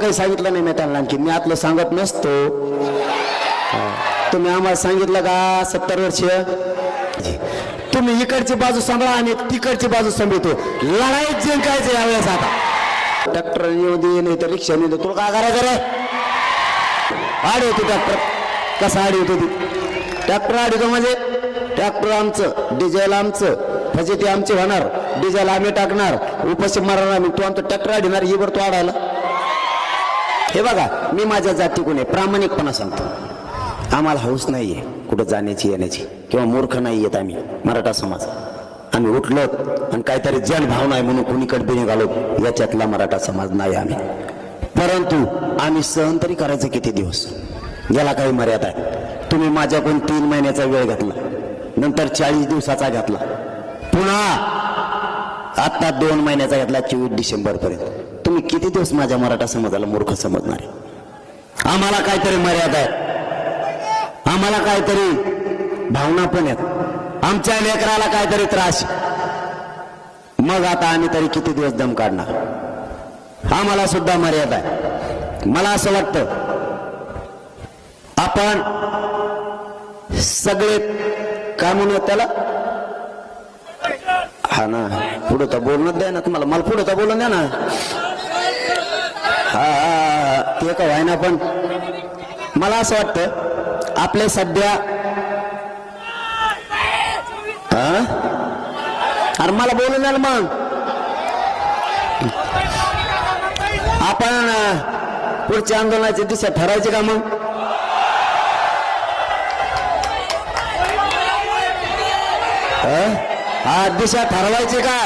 काही सांगितलं नाही मी त्यांना आणखी. मी आतलं सांगत नसतो. तुम्ही आम्हाला सांगितलं का सत्तर वर्ष? तुम्ही इकडची बाजू सांभाळा आणि तिकडची बाजू सांभाळतो. लढाईत जिंकायचं यावेळेस आता. ट्रॅक्टर येऊ दे नाही तर रिक्षा नेऊ दे. तुला काय करायचं रे? आडी होती ट्रॅक्टर. कसा आडी होती ती? ट्रॅक्टर आडी का म्हणजे? ट्रॅक्टर आमचं डिझेल आमचं. फजिती आमची होणार. डिझेल आम्ही टाकणार. उपाशी मारणार आम्ही. तू आमचं ट्रॅक्टर आडणार ही बरं तू आडायला. हे बघा मी माझ्या जातीकडून आहे प्रामाणिकपणा सांगतो. आम्हाला हौस नाहीये कुठं जाण्याची येण्याची. किंवा मूर्ख नाही येत आम्ही मराठा समाज. आम्ही उठलो आणि काहीतरी जनभावना आहे म्हणून कुणीकडे बी निघालो याच्यातला मराठा समाज नाही आम्ही. परंतु आम्ही सहन तरी करायचं किती दिवस? याला काही मर्यादा आहे. तुम्ही माझ्याकडून तीन महिन्याचा वेळ घेतला नंतर चाळीस दिवसाचा घेतला. पुन्हा आत्ता दोन महिन्याचा घेतला चोवीस डिसेंबर पर्यंत मी किती दिवस माझ्या मराठा समाजाला मूर्ख समजणार आहे? आम्हाला काहीतरी मर्यादा आहे. आम्हाला काहीतरी भावना पण आहेत. आमच्या लेकराला काहीतरी त्रास मग आता आम्ही तरी किती दिवस दम काढणार? आम्हाला सुद्धा मर्यादा आहे. मला असं वाटतं आपण सगळे काय म्हणू त्याला हा ना पुढं तर बोलणं द्या ना तुम्हाला. मला पुढं तर बोलून द्या ना. हा, हा ते का व्हायना पण मला असं वाटतं आपले सध्या अरे मला बोलून द्याल मग. आपण पुढच्या आंदोलनाची दिशा ठरायची का मग? हा दिशा ठरवायची का?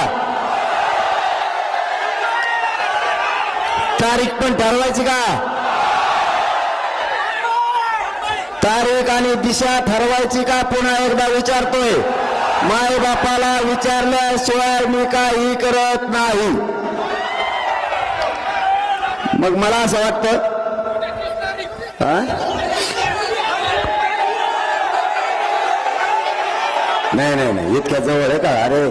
तारीख पण ठरवायची का? तारीख आणि दिशा ठरवायची का? पुन्हा एकदा विचारतोय. माय बापाला विचारल्याशिवाय मी काही करत नाही. मग मला असं वाटतं नाही नाही नाही इतक्या जवळ आहे का? अरे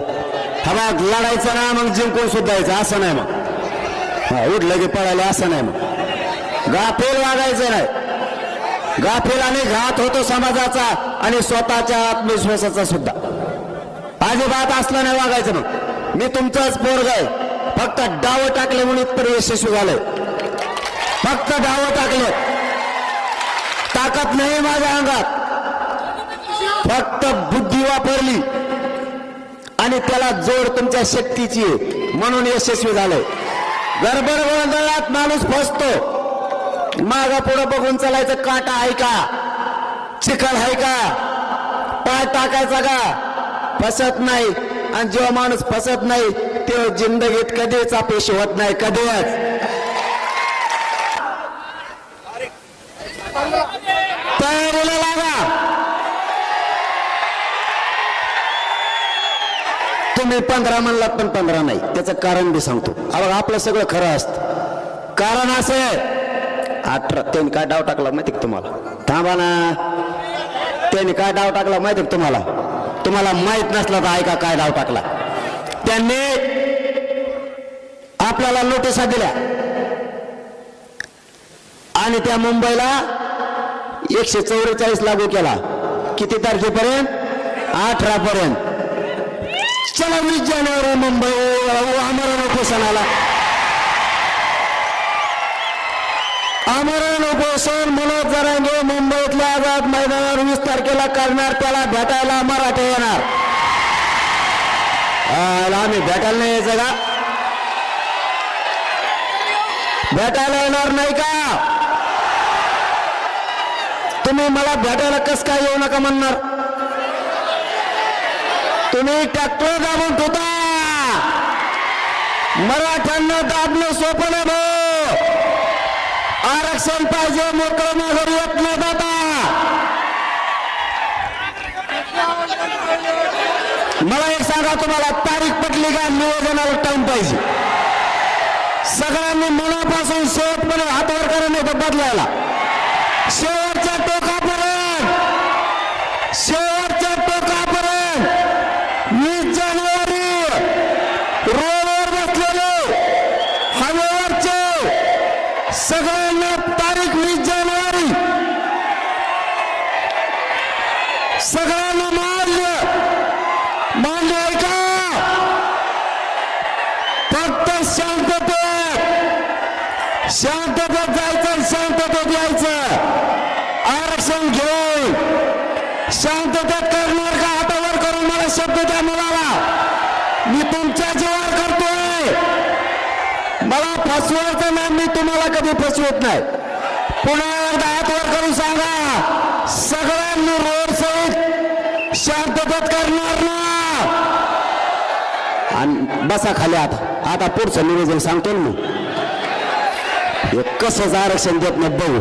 हा बघ लढायचं ना मग जिंकून सुद्धा यायचं असं नाही मग. हा उठलं की पळायला असं नाही मग. गाफेल वागायचं नाही. गाफेल आणि घात होतो समाजाचा आणि स्वतःच्या आत्मविश्वासाचा सुद्धा. अजिबात असलं नाही वागायचं मग. मी तुमचाच पोरग आहे. फक्त डाव टाकले म्हणून इथपर्यंत यशस्वी झालंय. फक्त डाव टाकले. ताकद नाही माझ्या अंगात. फक्त बुद्धी वापरली. आणि त्याला जोड तुमच्या शक्तीची म्हणून यशस्वी झालंय. गडबड गोंधळात माणूस फसतो. माग पुढं बघून चालायचं काटा आहे का? चिखल आहे का? पाय टाकायचा का? फसत नाही. आणि जेव्हा माणूस फसत नाही तेव्हा जिंदगीत कधीच अपेशी होत नाही कधीच. तुम्ही पंधरा म्हणलात पण पंधरा नाही. त्याचं कारण बी सांगतो. अगं आपलं सगळं खरं असतं. कारण असं आहे. अठरा त्यांनी काय डाव टाकला माहिती तुम्हाला? थांबा ना. त्यांनी काय डाव टाकला माहिती तुम्हाला? तुम्हाला माहीत नसला तर ऐका काय डाव टाकला. त्यांनी आपल्याला नोटिसा दिल्या. आणि त्या मुंबईला एकशे चौवेचाळीस लागू केला. किती तारखेपर्यंत? अठरा पर्यंत चला वीस जानेवारी मुंबई आम्हाला नको सणाला. आम्हाला नको सण मनोज जरांगे मुंबईतल्या आझाद मैदानावर वीस तारखेला करणार त्याला भेटायला मराठे येणार. आम्ही भेटायला नाही यायचं का? भेटायला येणार नाही का? तुम्ही मला भेटायला कस काय येऊ नका म्हणणार? तुम्ही ट्रॅक्टर दाबून ठेवता. मराठ्यांना दाबणं सोपं नाही भाऊ. आरक्षण पाहिजे मोकळं माघारी येत नाही दादा मला एक सांगा तुम्हाला तारीख पटली का? नियोजनाला टाइम पाहिजे. सगळ्यांनी मनापासून शेवटपर्यंत हातवर करा नाही बदलायला. शेवटच्या टोकापर्यंत शेवटच्या टोकापर्यंत वीस जानेवारी रोडवर बसलेले हवेवरचे सगळ्यांना तारीख वीस जानेवारी सगळ्यांना मान्य मान्य आहे का? फक्त शांततेत. शांततेत जायचं शांततेत यायचं. आरक्षण घेऊन. शांततेत करणार का? हातावर करून मला शब्द द्या मुलाला. मी तुमच्या जीवावर करतोय. मला फसवायचं नाही मी तुम्हाला कधी फसवत नाही. पुन्हा एकदा हात वर करून सांगा सगळ्यांनी रोड सहित शांततेत करणार ना आणि बसा खाली आता. आता पुढचं निवेदन सांगतो ना मी. हे कसंच आरक्षण देत नाही बघू.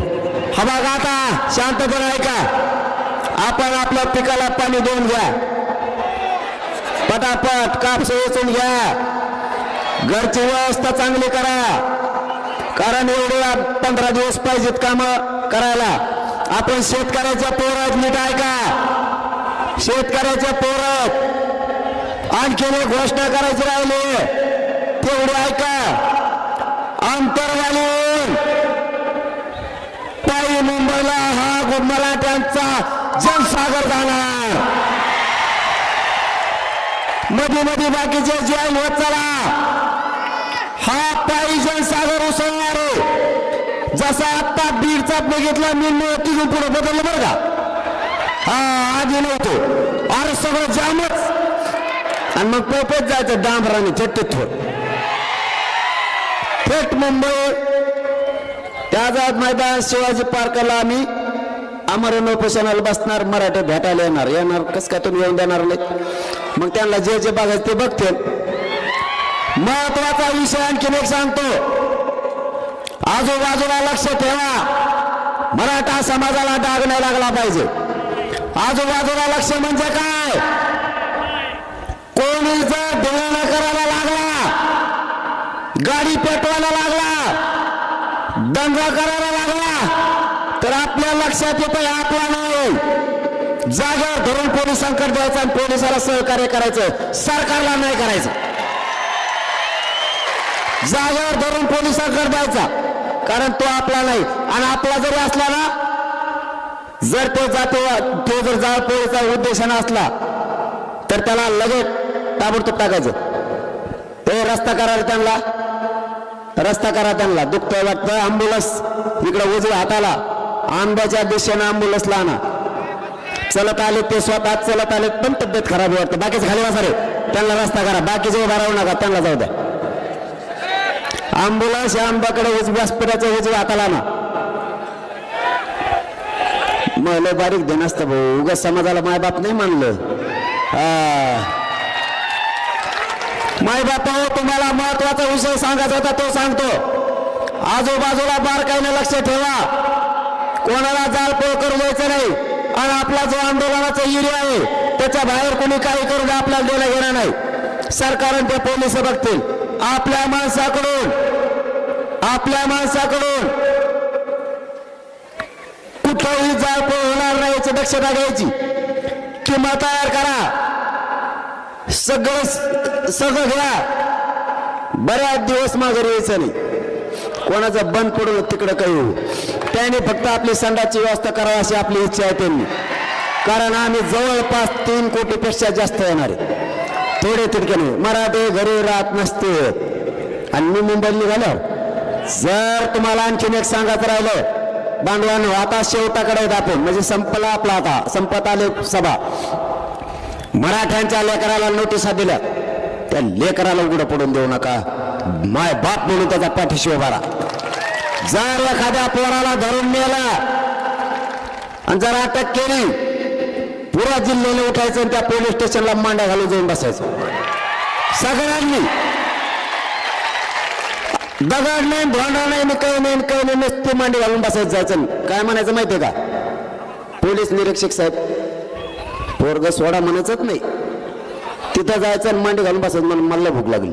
हा बघा आता शांतपणे ऐका. आपण आपल्या पिकाला पाणी देऊन घ्या. पटापट कापस वेचून घ्या. घरची व्यवस्था चांगली करा. कारण एवढे पंधरा दिवस पाहिजेत काम करायला. आपण शेतकऱ्याच्या पोरात नीट ऐका. शेतकऱ्याच्या पोरात आणखीन एक घोषणा करायची राहिली. तेवढी ऐका. अंतर घालून पायी मुंबईला हा मराठ्यांचा जनसागर जाणार. मधी मधी बाकीचे जैन होत चला. हा पायी जनसागर उसळणार जसा आत्ता बीडचा बघितला मी तिथून पुढे बदललं बरं का? हा आधी नव्हतो. अरे सगळं जामच. आणि मग पोपत जायचं डांबराने थेट थोड थेट मुंबई. त्या आझाद मैदान शिवाजी पार्कला आम्ही. अमरण उपोषणाला बसणार मराठी भेटायला येणार. येणार कस काय तुम्ही येऊन देणार नाही. मग त्यांना जे जे बघायचं ते बघते. महत्त्वाचा विषय आणखीन एक सांगतो. आजूबाजूला लक्ष ठेवा. मराठा समाजाला डाग नाही लागला पाहिजे. आजूबाजूला लक्ष म्हणजे काय? कोणी जर करायला लागला? गाडी पेटवायला लागला? दंगा करायला लागला? तर आपल्या लक्षात येतं आपला नाही. जागेवर धरून पोलिसांकडे द्यायचं आणि पोलिसाला सहकार्य करायचं. सरकारला नाही करायचं. जागेवर धरून पोलिसांकडे द्यायचा. कारण तो आपला नाही. आणि आपला जरी असला ना जर तो जातो तो जर जाळ पोळीचा उद्देशाने असला तर त्याला लगेच ताबडतोब टाकायचं. ते रस्ता करायला त्यांना. रस्ता करा त्यांना. दुखतंय वाटतं अँब्युलन्स इकडं उजव्या हाताला. आंब्याच्या दिशेनं अँब्युलन्सला आणा. चलत आले ते स्वतः चलत आले पण तब्येत खराब आहे वाटतं. बाकीच खाली वासा सारे त्यांना रस्ता करा. बाकीचे उभा राहू नका. त्यांना जाऊ द्या. अँब्युलन्स या आंब्याकडे उजव्या व्यासपीठाच्या उजव्या हाताला आणा. मग बारीक देण असतं भाऊ. उगाच समाजाला मायबाप नाही मानलं. हा माई बापा हो, तुम्हाला महत्त्वाचा विषय सांगायचा होता तो सांगतो. आजूबाजूला बारकाईने लक्ष ठेवा. कोणाला जाळपोळ करू द्यायचं नाही. आणि आपला जो आंदोलनाचा एरिया आहे त्याच्या बाहेर कोणी काही करून आपल्याला देणं घेणार नाही. सरकारने ते पोलीस बघतील. आपल्या माणसाकडून आपल्या माणसाकडून कुठलाही जाळपोळ होणार नाही याची दक्षता घ्यायची. किंमत तयार करा. सगळं सगळं घ्या. बऱ्याच दिवस माघारी यायचं नाही. कोणाचा बंद पडून तिकडं काही होऊ. त्याने फक्त आपली संडाची व्यवस्था करावी अशी आपली इच्छा आहे त्यांनी. कारण आम्ही जवळपास तीन कोटीपेक्षा जास्त येणार आहे. थोडे तितके नाही. मराठे घरी राहत नसते. आणि मी मुंबईला निघालो जर तुम्हाला आणखीन एक सांगायचं राहिलं बांधवांनो आता शेवटाकडे आहेत आपण म्हणजे संपला आपला आता. संपत आले सभा. मराठ्यांच्या लेकराला नोटिसा दिल्या. त्या लेकराला उघडं पडून देऊ नका. माय बाप म्हणून त्याचा पाठीशी उभा राहा. जर एखाद्या पोराला धरून नेला आणि जर अटक केली पुरा जिल्ह्याला उठायचं आणि त्या पोलीस स्टेशनला मांड्या घालून जाऊन बसायचं. सगळ्यांनी. दगड नाही भांडा नाही आणि काही नाही काही नाही नुसती मांडी घालून बसायचं जायचं. काय म्हणायचं माहितीये का? पोलीस निरीक्षक साहेब पोरग सोडा म्हणायचंच नाही. तिथं जायचं आणि मांडी घालून बसायचं म्हणून मला भूक लागली.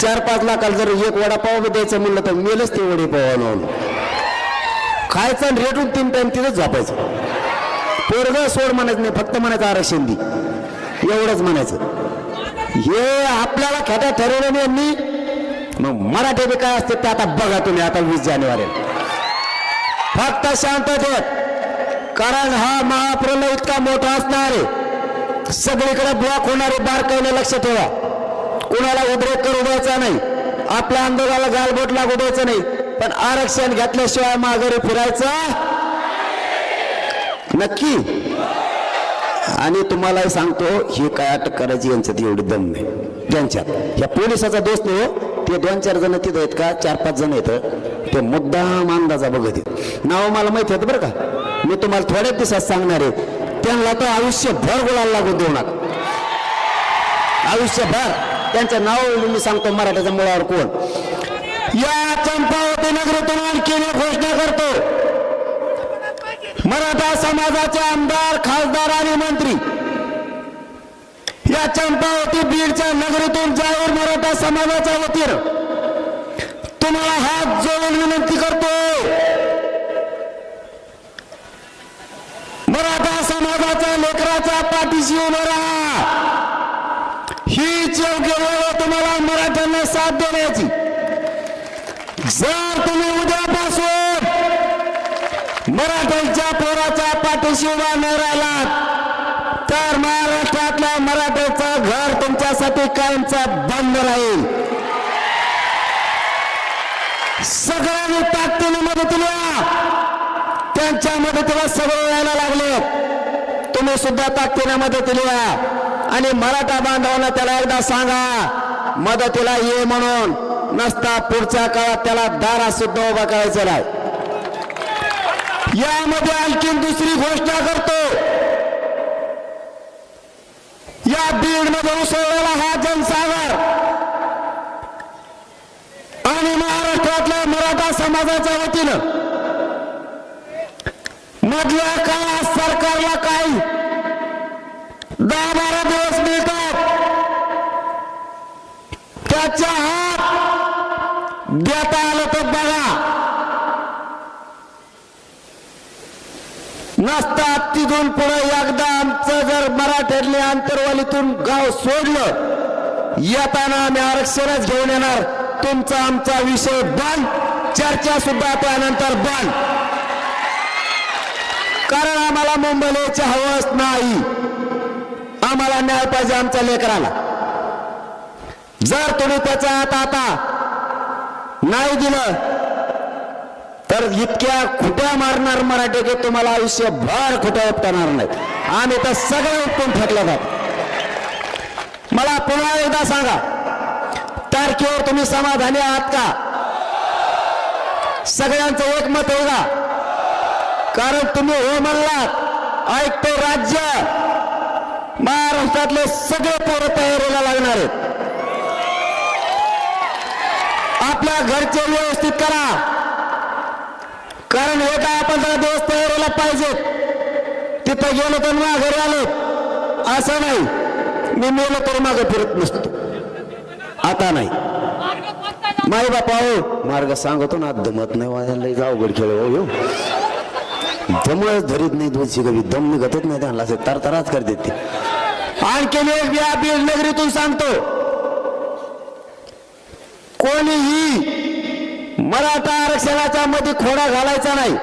चार पाच लाखाला जर एक वडापाव द्यायचं म्हणलं तर मेलच ते वडेपाव लावून खायचं आणि रेटून तीन टाइम तिथंच झोपायचं. पोरग सोड म्हणायचं नाही फक्त म्हणायचं आरक्षण दी. एवढंच म्हणायचं. हे आपल्याला ख्याता ठरवलं नाही यांनी. मग मराठी बी काय असते ते आता बघा तुम्ही आता वीस जानेवारी फक्त शांततेत. कारण हा महाप्रलय इतका मोठा असणार आहे. सगळीकडे ब्लॉक होणारे बारकाईने लक्ष ठेवा. कुणाला उद्रेक करू द्यायचा नाही. आपल्या आंदोलनाला गालबोट लागू द्यायचं नाही. पण आरक्षण घेतल्याशिवाय माघारी फिरायचं नक्की. आणि तुम्हालाही सांगतो ही काय अटक करायची यांच्यात एवढी दम नाही. त्यांच्यात या पोलिसाचा दोष नाही हो. ते दोन चार जण तिथं आहेत का? चार पाच जण आहेत. ते मुद्दाम अंदाजा बघत आहेत. नाव मला माहिती आहेत बरं का? मी तुम्हाला थोड्याच दिवसात सांगणार आहे. त्यांना तो आयुष्यभर बोलायला लागू देऊ नका. आयुष्यभर. त्यांचं नाव मी सांगतो मराठ्याच्या मुळावर कोण. या चंपावती नगरीतून आणखी घोषणा करतो. मराठा समाजाचे आमदार खासदार आणि मंत्री. या चंपावती बीडच्या नगरीतून जाहीर मराठा समाजाच्या वतीनं तुम्हाला हात जोडून विनंती करतो मराठा समाजाच्या लेकराच्या पाठीशी उभं राहा तुम्हाला मराठ्यांना साथ देण्याची. जर तुम्ही उद्यापासून मराठ्यांच्या पोराच्या पाठीशी उभा न राहिलात तर महाराष्ट्रातल्या मराठ्याचं घर तुमच्यासाठी कायमचा बंद राहील. सगळ्यांनी ताकदीने मदतीला त्यांच्या मदतीला सगळे यायला लागले सुद्धा ताकदीने मदतीला लिहा आणि मराठा बांधवांना त्याला एकदा सांगा मदतीला ये म्हणून नसता पुढच्या काळात त्याला दारा सुद्धा उभा करायचा नाही. यामध्ये आणखीन दुसरी घोषणा करतो. या बीडमध्ये उसळलेला हा जनसागर. आणि महाराष्ट्रातल्या मराठा समाजाच्या वतीनं मधल्या काळात सरकारला काही दहा बारा दिवस मिळतात. त्याच्या हात देता आलं तर बघा. नसतात तिथून पुढे एकदा आमचं जर मराठ्यातल्या आंतरवालीतून गाव सोडलं येताना आम्ही आरक्षणच घेऊन येणार. तुमचा आमचा विषय बंद चर्चा सुद्धा त्यानंतर बंद. कारण आम्हाला मुंबईला हवंच नाही. आम्हाला न्याय पाहिजे आमच्या लेकराला. जर तुम्ही त्याच्या हात आता नाही दिलं तर इतक्या खुट्या मारणार मराठी की तुम्हाला आयुष्यभर खुट्या उपटणार नाहीत. आम्ही तर सगळे उपटून फेकले जात. मला पुन्हा एकदा सांगा तारखेवर तुम्ही समाधानी आहात का? सगळ्यांचं एकमत आहे कारण तुम्ही हो म्हणलात ऐकतो राज्य. महाराष्ट्रातले सगळे पोरं तयारीला लागणार आहेत. आपल्या घरचे व्यवस्थित करा. कारण हे काय आपण जरा दिवस तयारीला पाहिजेत. तिथं गेलो तर घरी आलो. असं नाही. मी मेलो तर मागे फिरत नसतो. आता नाही. माई बापा हो मार्ग सांगतो ना दमत नाही वाजायला अवघड खेळ हो येऊ दमच धरीत नाही दोनशे कवी दम निघतच नाही त्यांना असे तरतराच करते ते आणखी एक या बीड नगरीतून सांगतो हो. कोणीही मराठा आरक्षणाच्या मध्ये खोडा घालायचा नाही.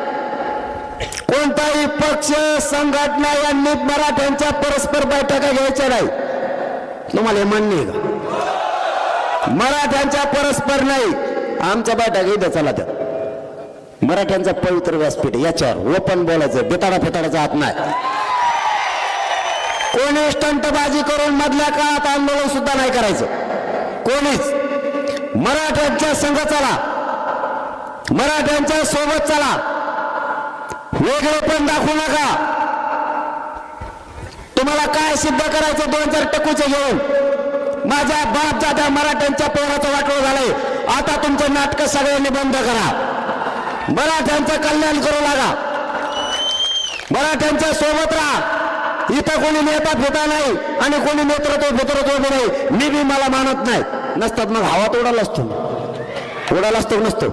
कोणताही पक्ष संघटना यांनी मराठ्यांच्या परस्पर बैठका घ्यायच्या नाही. तुम्हाला हे मान्य आहे का? मराठ्यांच्या परस्पर नाही. आमच्या बैठका इथं चला त्या मराठ्यांचा पवित्र व्यासपीठ याच्यावर ओपन बोलायचं बेताडा फेताडाचा हात नाही. कोणी स्टंटबाजी करून मधल्या काळात आंदोलन सुद्धा नाही करायचं. कोणीच. मराठ्यांच्या संघ चला. मराठ्यांच्या सोबत चला. वेगळे पण दाखवू नका. तुम्हाला काय सिद्ध करायचं दोन चार टकूचे घेऊन? माझ्या बाप दादा मराठ्यांच्या पोराचं वाटोळ झालंय. आता तुमचं नाटक सगळ्यांनी बंद करा. मराठ्यांचं कल्याण करू लागा. मराठ्यांच्या सोबत राहा. इथं कोणी नेता फिता नाही आणि कोणी नेतृत्व फितृत्व बी नाही. मी बी मला मानत नाही. नसतात मग हवा उडाला असतो. उडाला असतो नसतो?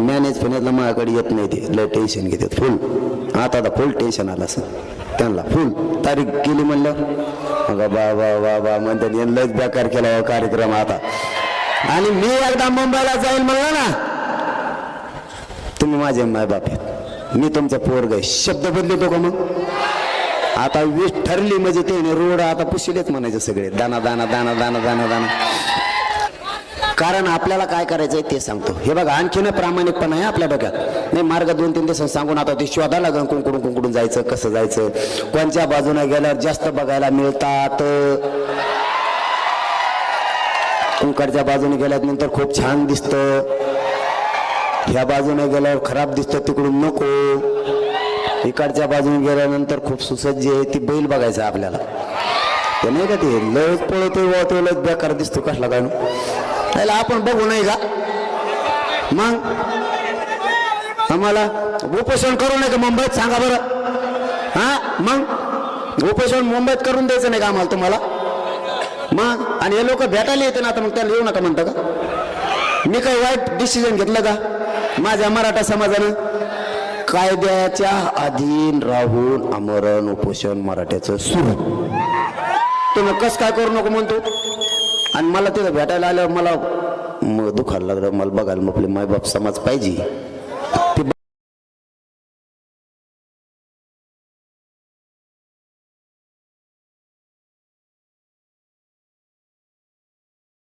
मॅनेज फिनेजला माझ्याकडे येत नाही ते. लय टेन्शन घेतात फुल. आता तर फुल टेन्शन आलं असं. त्यांना फुल. तारीख केली म्हणलं. अगं बा बा बा बा म्हणतात लयच बेकार केला हो कार्यक्रम आता. आणि मी एकदा मुंबईला जाईल म्हणलं ना तुम्ही माझे मायबाप आहेत. मी तुमचा पोरग आहे. शब्द बदलतो का मग? आता वीस ठरली म्हणजे ते रोड आता पुशिलेच म्हणायचे सगळे. दाना दाना दाना दाना दाना दाना. कारण आपल्याला काय करायचं आहे ते सांगतो. हे बघा आणखीन प्रामाणिकपणा आहे आपल्या डोक्यात. नाही मार्ग दोन तीन दिवस सांगून आता ते शोधा लागेल कुंकडून कुंकडून जायचं कसं जायचं. कोणत्या बाजूने गेल्यावर जास्त बघायला मिळतात? कुंकडच्या बाजूने गेल्यानंतर खूप छान दिसतं. ह्या बाजूने गेल्यावर खराब दिसतं तिकडून नको. इकडच्या बाजूने गेल्यानंतर खूप सुसज्ज आहे ती बैल बघायचं आपल्याला. ते नाही का ते? लयच पळतो वळतो लयच बेकार दिसतो कसला काय त्याला आपण बघू नाही का? मग? आम्हाला उपोषण करू नये का मुंबईत सांगा बरं. हा? मग? उपोषण मुंबईत करून द्यायचं नाही का आम्हाला तुम्हाला? मग? आणि हे लोक भेटायला येते ना आता मग त्याला येऊ नका म्हणता का? मी काही वाईट डिसिजन घेतलं का? माझ्या मराठा समाजानं कायद्याच्या अधीन राहून आमरण उपोषण मराठ्याचं सुरू. तुम्ही कस काय करू नको म्हणतो? आणि मला तिथं भेटायला आल्यावर मला दुखायला लागलं. मला बघायला मग आपले मायबाप समाज पाहिजे.